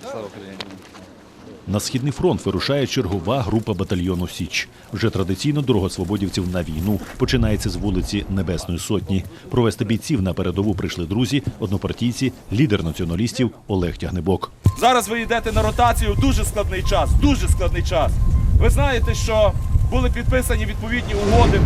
дуже. Слава Україні. На східний фронт вирушає чергова група батальйону Січ. Вже традиційно дорога свободівців на війну починається з вулиці Небесної Сотні. Провести бійців на передову прийшли друзі, однопартійці, лідер націоналістів Олег Тягнебок. Зараз ви йдете на ротацію дуже складний час, дуже складний час. Ви знаєте, що були підписані відповідні угоди,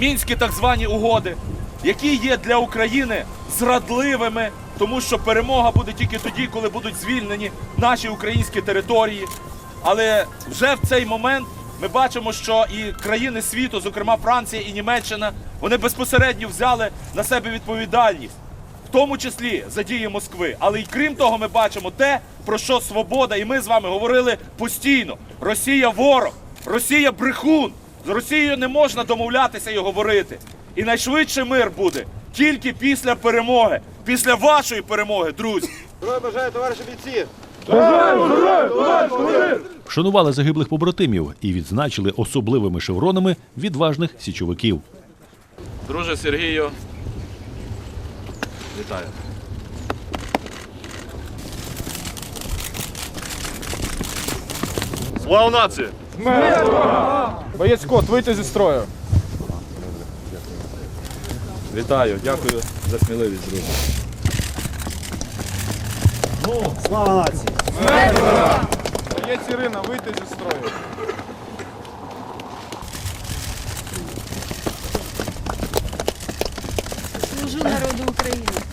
мінські так звані угоди, які є для України зрадливими, тому що перемога буде тільки тоді, коли будуть звільнені наші українські території. Але вже в цей момент ми бачимо, що і країни світу, зокрема Франція і Німеччина, вони безпосередньо взяли на себе відповідальність в тому числі за дії Москви. Але й крім того, ми бачимо те, про що свобода, і ми з вами говорили постійно: Росія ворог, Росія брехун. З Росією не можна домовлятися і говорити. І найшвидше мир буде тільки після перемоги, після вашої перемоги, друзі. Здоров'я бажаю, товариші бійці! Вшанували загиблих побратимів і відзначили особливими шевронами відважних січовиків. Друже Сергію, вітаю. Слава нації! Боєць кот, вийти зі строю. Вітаю, дякую за сміливість, друзі. Слава друже. Є Ірина, вийти зі строю. Служу народу України.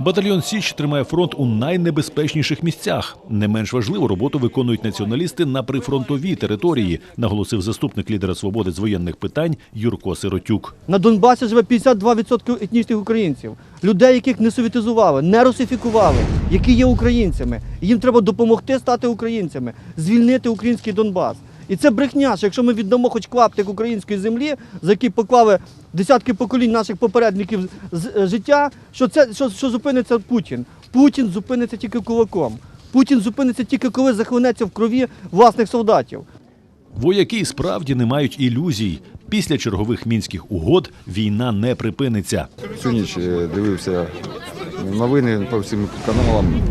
Батальйон Січ тримає фронт у найнебезпечніших місцях. Не менш важливу роботу виконують націоналісти на прифронтовій території, наголосив заступник лідера свободи з воєнних питань Юрко Сиротюк. На Донбасі живе 52% етнічних українців, людей, яких не совєтизували, не русифікували, які є українцями. Їм треба допомогти стати українцями, звільнити український Донбас. І це брехня, що якщо ми віддамо хоч клаптик української землі, за який поклали десятки поколінь наших попередників з е, життя, що це що, що зупиниться Путін. Путін зупиниться тільки кулаком. Путін зупиниться тільки коли захлинеться в крові власних солдатів. Вояки справді не мають ілюзій. Після чергових мінських угод війна не припиниться. Всю ніч е, дивився новини по всім каналам.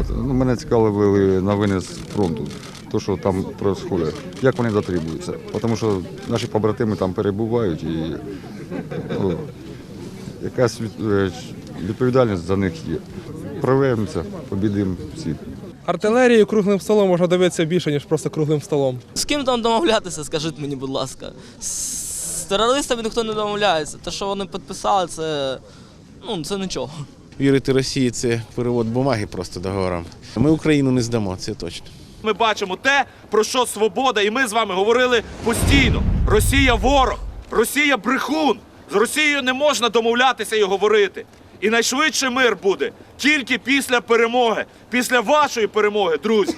От. Ну, мене цікавили новини з фронту, то, що там відбувається, як вони дотримуються. Тому що наші побратими там перебувають і ну, якась е, відповідальність за них є. Прорвемося, побідимо всіх. Артилерію круглим столом можна дивитися більше, ніж просто круглим столом. З ким там домовлятися, скажіть мені, будь ласка. З терористами ніхто не домовляється. Те, що вони підписали, це, ну, це нічого. Вірити Росії це перевод бумаги просто договорам. Ми Україну не здамо, це точно. Ми бачимо те, про що свобода, і ми з вами говорили постійно. Росія ворог, Росія брехун. З Росією не можна домовлятися і говорити. І найшвидше мир буде тільки після перемоги, після вашої перемоги, друзі.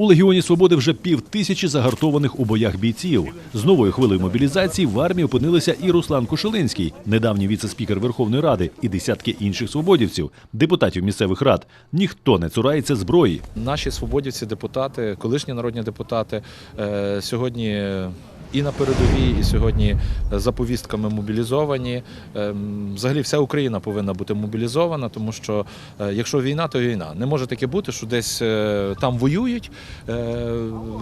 У Легіоні Свободи вже пів тисячі загартованих у боях бійців. З новою хвилею мобілізації в армії опинилися і Руслан Кошелинський, недавній віце-спікер Верховної Ради, і десятки інших свободівців, депутатів місцевих рад. Ніхто не цурається зброї. Наші свободівці, депутати, колишні народні депутати е, сьогодні. І на передовій, і сьогодні за повістками мобілізовані. Ем, Взагалі, вся Україна повинна бути мобілізована, тому що е, якщо війна, то війна. Не може таке бути, що десь е, там воюють. Е,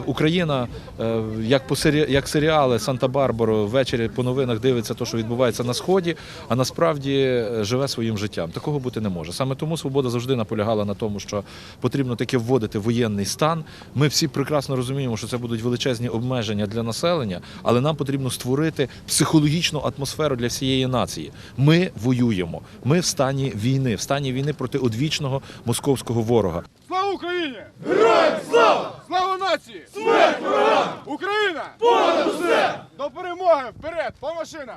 Україна, е, як по як серіали Санта-Барбаро ввечері по новинах дивиться те, що відбувається на сході, а насправді е, живе своїм життям. Такого бути не може. Саме тому свобода завжди наполягала на тому, що потрібно таки вводити воєнний стан. Ми всі прекрасно розуміємо, що це будуть величезні обмеження для населення, але нам потрібно створити психологічну атмосферу для всієї нації. Ми воюємо. Ми в стані війни, в стані війни проти одвічного московського ворога. Слава Україні! Героям слава! Слава нації! Смерть ворогам! Україна! Понад усе! До перемоги! Вперед! По машинам!